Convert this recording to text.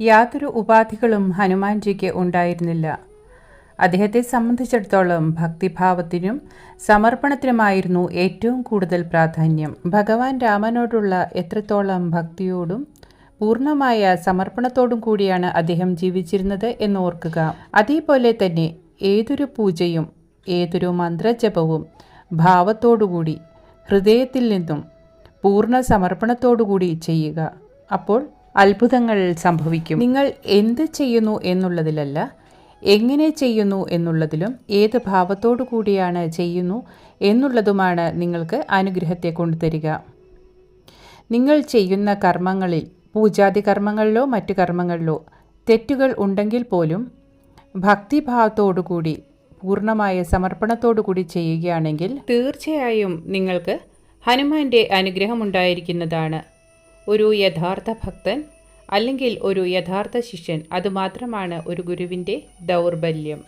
യാതൊരു ഉപാധികളും ഹനുമാൻജിക്ക് ഉണ്ടായിരുന്നില്ല. അദ്ദേഹത്തെ സംബന്ധിച്ചിടത്തോളം ഭക്തിഭാവത്തിനും സമർപ്പണത്തിനുമായിരുന്നു ഏറ്റവും കൂടുതൽ പ്രാധാന്യം. ഭഗവാൻ രാമനോടുള്ള എത്രത്തോളം ഭക്തിയോടും പൂർണമായ സമർപ്പണത്തോടും കൂടിയാണ് അദ്ദേഹം ജീവിച്ചിരുന്നത് എന്ന് ഓർക്കുക അതേപോലെ തന്നെ ഏതൊരു പൂജയും ഏതൊരു മന്ത്രജപവും ഭാവത്തോടുകൂടി ഹൃദയത്തിൽ നിന്നും പൂർണ സമർപ്പണത്തോടുകൂടി ചെയ്യുക. അപ്പോൾ അത്ഭുതങ്ങൾ സംഭവിക്കും. നിങ്ങൾ എന്ത് ചെയ്യുന്നു എന്നുള്ളതിലല്ല എങ്ങനെ ചെയ്യുന്നു എന്നുള്ളതിലും ഏത് ഭാവത്തോടു കൂടിയാണ് ചെയ്യുന്നു എന്നുള്ളതുമാണ് നിങ്ങൾക്ക് അനുഗ്രഹത്തെ കൊണ്ടുതരിക. നിങ്ങൾ ചെയ്യുന്ന കർമ്മങ്ങളിൽ പൂജാതി കർമ്മങ്ങളിലോ മറ്റു കർമ്മങ്ങളിലോ തെറ്റുകൾ ഉണ്ടെങ്കിൽ പോലും ഭക്തിഭാവത്തോടുകൂടി പൂർണമായ സമർപ്പണത്തോടുകൂടി ചെയ്യുകയാണെങ്കിൽ തീർച്ചയായും നിങ്ങൾക്ക് ഹനുമാന്റെ അനുഗ്രഹം ഉണ്ടായിരിക്കുന്നതാണ്. ഒരു യഥാർത്ഥ ഭക്തൻ അല്ലെങ്കിൽ ഒരു യഥാർത്ഥ ശിഷ്യൻ അതുമാത്രമാണ് ഒരു ഗുരുവിന്റെ ദൗർബല്യം.